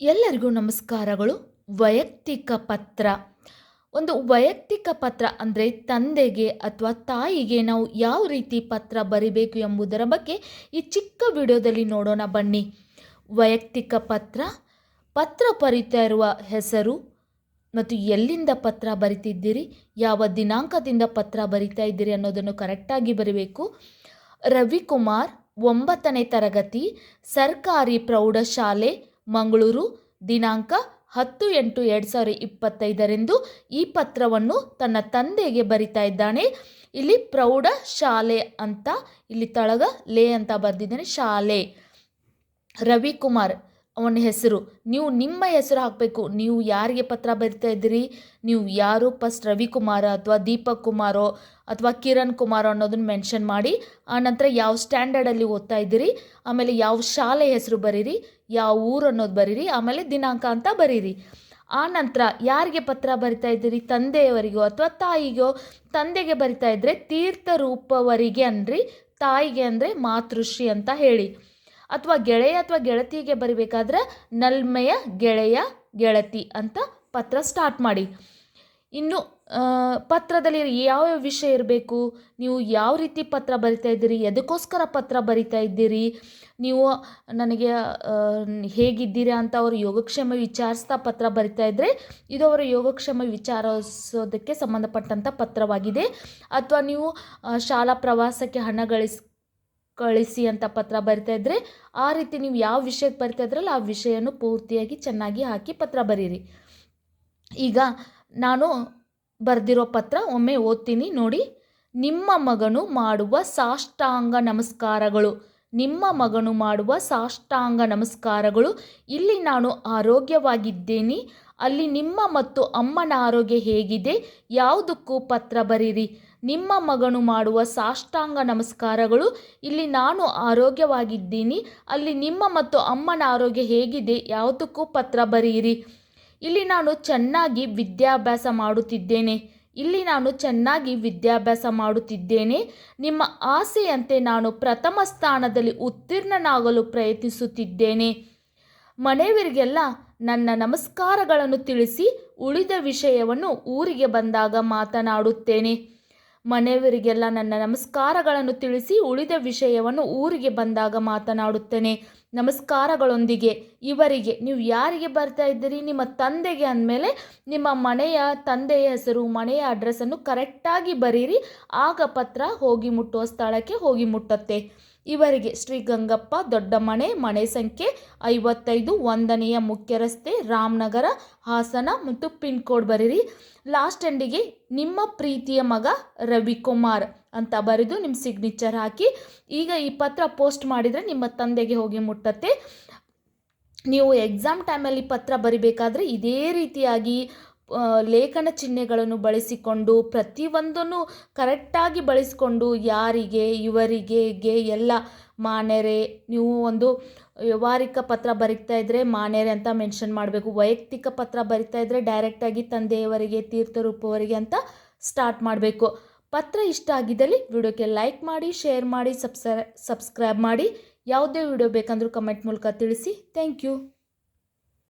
ಎಲ್ಲರಿಗೂ ನಮಸ್ಕಾರಗಳು. ವೈಯಕ್ತಿಕ ಪತ್ರ. ಒಂದು ವೈಯಕ್ತಿಕ ಪತ್ರ ಅಂದರೆ ತಂದೆಗೆ ಅಥವಾ ತಾಯಿಗೆ ನಾವು ಯಾವ ರೀತಿ ಪತ್ರ ಬರಿಬೇಕು ಎಂಬುದರ ಬಗ್ಗೆ ಈ ಚಿಕ್ಕ ವಿಡಿಯೋದಲ್ಲಿ ನೋಡೋಣ ಬನ್ನಿ. ವೈಯಕ್ತಿಕ ಪತ್ರ ಪತ್ರ ಬರಿತಾ ಇರುವ ಹೆಸರು ಮತ್ತು ಎಲ್ಲಿಂದ ಪತ್ರ ಬರಿತಿದ್ದೀರಿ, ಯಾವ ದಿನಾಂಕದಿಂದ ಪತ್ರ ಬರಿತಾ ಇದ್ದೀರಿ ಅನ್ನೋದನ್ನು ಕರೆಕ್ಟಾಗಿ ಬರೀಬೇಕು. ರವಿಕುಮಾರ್, ಒಂಬತ್ತನೇ ತರಗತಿ, ಸರ್ಕಾರಿ ಪ್ರೌಢಶಾಲೆ ಮಂಗಳೂರು, ದಿನಾಂಕ ಹತ್ತು ಎಂಟು ಎರಡು ಸಾವಿರ ಇಪ್ಪತ್ತೈದರಂದು ಈ ಪತ್ರವನ್ನು ತನ್ನ ತಂದೆಗೆ ಬರಿತಾ ಇದ್ದಾನೆ. ಇಲ್ಲಿ ಪ್ರೌಢ ಶಾಲೆ ಅಂತ, ಇಲ್ಲಿ ತಳಗ ಲೇ ಅಂತ ಬರೆದಿದ್ದಾನೆ, ಶಾಲೆ. ರವಿಕುಮಾರ್ ಅವನ ಹೆಸರು. ನೀವು ನಿಮ್ಮ ಹೆಸರು ಹಾಕಬೇಕು. ನೀವು ಯಾರಿಗೆ ಪತ್ರ ಬರಿತಾ ಇದ್ದೀರಿ? ನೀವು ಯಾರು? ಫಸ್ಟ್ ರವಿಕುಮಾರ ಅಥವಾ ದೀಪಕ್ ಕುಮಾರೋ ಅಥವಾ ಕಿರಣ್ ಕುಮಾರ್ ಅನ್ನೋದನ್ನ ಮೆನ್ಷನ್ ಮಾಡಿ ಆನಂತರ ಯಾವ ಸ್ಟ್ಯಾಂಡರ್ಡಲ್ಲಿ ಓದ್ತಾ ಇದ್ದೀರಿ? ಆಮೇಲೆ ಯಾವ ಶಾಲೆ ಹೆಸರು ಬರೀರಿ? ಯಾವ ಊರು ಅನ್ನೋದು ಬರೀರಿ? ಆಮೇಲೆ ದಿನಾಂಕ ಅಂತ ಬರೀರಿ. ಆ ನಂತರ ಯಾರಿಗೆ ಪತ್ರ ಬರಿತಾ ಇದ್ದೀರಿ? ತಂದೆಯವರಿಗೋ ಅಥವಾ ತಾಯಿಗೋ? ತಂದೆಗೆ ಬರಿತಾ ಇದ್ದರೆ ತೀರ್ಥ ರೂಪವರಿಗೆ ಅನ್ರಿ, ತಾಯಿಗೆ ಅಂದರೆ ಮಾತೃಶ್ರೀ ಅಂತ ಹೇಳಿ. ಅಥವಾ ಗೆಳೆಯ ಅಥವಾ ಗೆಳತಿಗೆ ಬರಿಬೇಕಾದ್ರೆ ನಲ್ಮೆಯ ಗೆಳೆಯ ಗೆಳತಿ ಅಂತ ಪತ್ರ ಸ್ಟಾರ್ಟ್ ಮಾಡಿ. ಇನ್ನು ಪತ್ರದಲ್ಲಿ ಯಾವ್ಯಾವ ವಿಷಯ ಇರಬೇಕು? ನೀವು ಯಾವ ರೀತಿ ಪತ್ರ ಬರಿತಾ ಇದ್ದೀರಿ? ಎದಕ್ಕೋಸ್ಕರ ಪತ್ರ ಬರಿತಾ ಇದ್ದೀರಿ? ನೀವು ನನಗೆ ಹೇಗಿದ್ದೀರಾ ಅಂತ ಅವರು ಯೋಗಕ್ಷೇಮ ವಿಚಾರಿಸ್ತಾ ಪತ್ರ ಬರಿತಾ ಇದ್ದರೆ ಇದು ಅವರ ಯೋಗಕ್ಷೇಮ ವಿಚಾರಿಸೋದಕ್ಕೆ ಸಂಬಂಧಪಟ್ಟಂಥ ಪತ್ರವಾಗಿದೆ. ಅಥವಾ ನೀವು ಶಾಲಾ ಪ್ರವಾಸಕ್ಕೆ ಹಣ ಗಳಿಸ್ ಕಳಿಸಿ ಅಂತ ಪತ್ರ ಬರಿತಾ ಇದ್ದರೆ ಆ ರೀತಿ ನೀವು ಯಾವ ವಿಷಯಕ್ಕೆ ಬರಿತಾ ಇದ್ರಲ್ಲ ಆ ವಿಷಯನೂ ಪೂರ್ತಿಯಾಗಿ ಚೆನ್ನಾಗಿ ಹಾಕಿ ಪತ್ರ ಬರೀರಿ. ಈಗ ನಾನು ಬರೆದಿರೋ ಪತ್ರ ಒಮ್ಮೆ ಓದ್ತೀನಿ ನೋಡಿ. ನಿಮ್ಮ ಮಗನು ಮಾಡುವ ಸಾಷ್ಟಾಂಗ ನಮಸ್ಕಾರಗಳು. ನಿಮ್ಮ ಮಗನು ಮಾಡುವ ಸಾಷ್ಟಾಂಗ ನಮಸ್ಕಾರಗಳು. ಇಲ್ಲಿ ನಾನು ಆರೋಗ್ಯವಾಗಿದ್ದೇನೆ. ಅಲ್ಲಿ ನಿಮ್ಮ ಮತ್ತು ಅಮ್ಮನ ಆರೋಗ್ಯ ಹೇಗಿದೆ. ಯಾವುದಕ್ಕೂ ಪತ್ರ ಬರೀರಿ ನಿಮ್ಮ ಮಗನು ಮಾಡುವ ಸಾಷ್ಟಾಂಗ ನಮಸ್ಕಾರಗಳು. ಇಲ್ಲಿ ನಾನು ಆರೋಗ್ಯವಾಗಿದ್ದೀನಿ. ಅಲ್ಲಿ ನಿಮ್ಮ ಮತ್ತು ಅಮ್ಮನ ಆರೋಗ್ಯ ಹೇಗಿದೆ. ಯಾವುದಕ್ಕೂ ಪತ್ರ ಬರೆಯಿರಿ. ಇಲ್ಲಿ ನಾನು ಚೆನ್ನಾಗಿ ವಿದ್ಯಾಭ್ಯಾಸ ಮಾಡುತ್ತಿದ್ದೇನೆ. ಇಲ್ಲಿ ನಾನು ಚೆನ್ನಾಗಿ ವಿದ್ಯಾಭ್ಯಾಸ ಮಾಡುತ್ತಿದ್ದೇನೆ. ನಿಮ್ಮ ಆಸೆಯಂತೆ ನಾನು ಪ್ರಥಮ ಸ್ಥಾನದಲ್ಲಿ ಉತ್ತೀರ್ಣನಾಗಲು ಪ್ರಯತ್ನಿಸುತ್ತಿದ್ದೇನೆ. ಮನೆಯವರಿಗೆಲ್ಲ ನನ್ನ ನಮಸ್ಕಾರಗಳನ್ನು ತಿಳಿಸಿ ಉಳಿದ ವಿಷಯವನ್ನು ಊರಿಗೆ ಬಂದಾಗ ಮಾತನಾಡುತ್ತೇನೆ. ಮನೆಯವರಿಗೆಲ್ಲ ನನ್ನ ನಮಸ್ಕಾರಗಳನ್ನು ತಿಳಿಸಿ ಉಳಿದ ವಿಷಯವನ್ನು ಊರಿಗೆ ಬಂದಾಗ ಮಾತನಾಡುತ್ತೇನೆ. ನಮಸ್ಕಾರಗಳೊಂದಿಗೆ, ಇವರಿಗೆ, ನೀವು ಯಾರಿಗೆ ಬರ್ತಾ ಇದ್ದೀರಿ? ನಿಮ್ಮ ತಂದೆಗೆ ಅಂದಮೇಲೆ ನಿಮ್ಮ ಮನೆಯ ತಂದೆಯ ಹೆಸರು, ಮನೆಯ ಅಡ್ರೆಸ್ಸನ್ನು ಕರೆಕ್ಟಾಗಿ ಬರೀರಿ. ಆಗ ಪತ್ರ ಹೋಗಿ ಮುಟ್ಟುವ ಸ್ಥಳಕ್ಕೆ ಹೋಗಿ ಮುಟ್ಟುತ್ತೆ. ಇವರಿಗೆ ಶ್ರೀ ಗಂಗಪ್ಪ ದೊಡ್ಡ ಮನೆ ಮನೆ ಸಂಖ್ಯೆ ಐವತ್ತೈದು, ಒಂದನೆಯ ಮುಖ್ಯ ರಸ್ತೆ ರಾಮನಗರ, ಹಾಸನ ಮತ್ತು ಪಿನ್ ಕೋಡ್ ಬರೀರಿ. ಲಾಸ್ಟ್ ಎಂಡಿಗೆ ನಿಮ್ಮ ಪ್ರೀತಿಯ ಮಗ ರವಿಕುಮಾರ್ ಅಂತ ಬರೆದು ನಿಮ್ಮ ಸಿಗ್ನೇಚರ್ ಹಾಕಿ. ಈಗ ಈ ಪತ್ರ ಪೋಸ್ಟ್ ಮಾಡಿದರೆ ನಿಮ್ಮ ತಂದೆಗೆ ಹೋಗಿ ಮುಟ್ಟತ್ತೆ. ನೀವು ಎಕ್ಸಾಮ್ ಟೈಮಲ್ಲಿ ಪತ್ರ ಬರಿಬೇಕಾದ್ರೆ ಇದೇ ರೀತಿಯಾಗಿ ಲೇಖನ ಚಿಹ್ನೆಗಳನ್ನು ಬಳಸಿಕೊಂಡು ಪ್ರತಿಯೊಂದನ್ನು ಕರೆಕ್ಟಾಗಿ ಬಳಸಿಕೊಂಡು ಯಾರಿಗೆ, ಇವರಿಗೆ, ಗೆ ಎಲ್ಲ ಮಾನೆರೆ ನೀವು ಒಂದು ವ್ಯವಹಾರಿಕ ಪತ್ರ ಬರಿತಾ ಇದ್ದರೆ ಮಾನೆರೆ ಅಂತ ಮೆನ್ಷನ್ ಮಾಡಬೇಕು. ವೈಯಕ್ತಿಕ ಪತ್ರ ಬರಿತಾ ಇದ್ದರೆ ಡೈರೆಕ್ಟಾಗಿ ತಂದೆಯವರಿಗೆ, ತೀರ್ಥರೂಪವರಿಗೆ ಅಂತ ಸ್ಟಾರ್ಟ್ ಮಾಡಬೇಕು. ಪತ್ರ ಇಷ್ಟ ಆಗಿದ್ದಲ್ಲಿ ವಿಡಿಯೋಕ್ಕೆ ಲೈಕ್ ಮಾಡಿ ಶೇರ್ ಮಾಡಿ ಸಬ್ಸ್ಕ್ರೈ ಸಬ್ಸ್ಕ್ರೈಬ್ ಮಾಡಿ. ಯಾವುದೇ ವಿಡಿಯೋ ಬೇಕಂದರೂ ಕಮೆಂಟ್ ಮೂಲಕ ತಿಳಿಸಿ. Thank you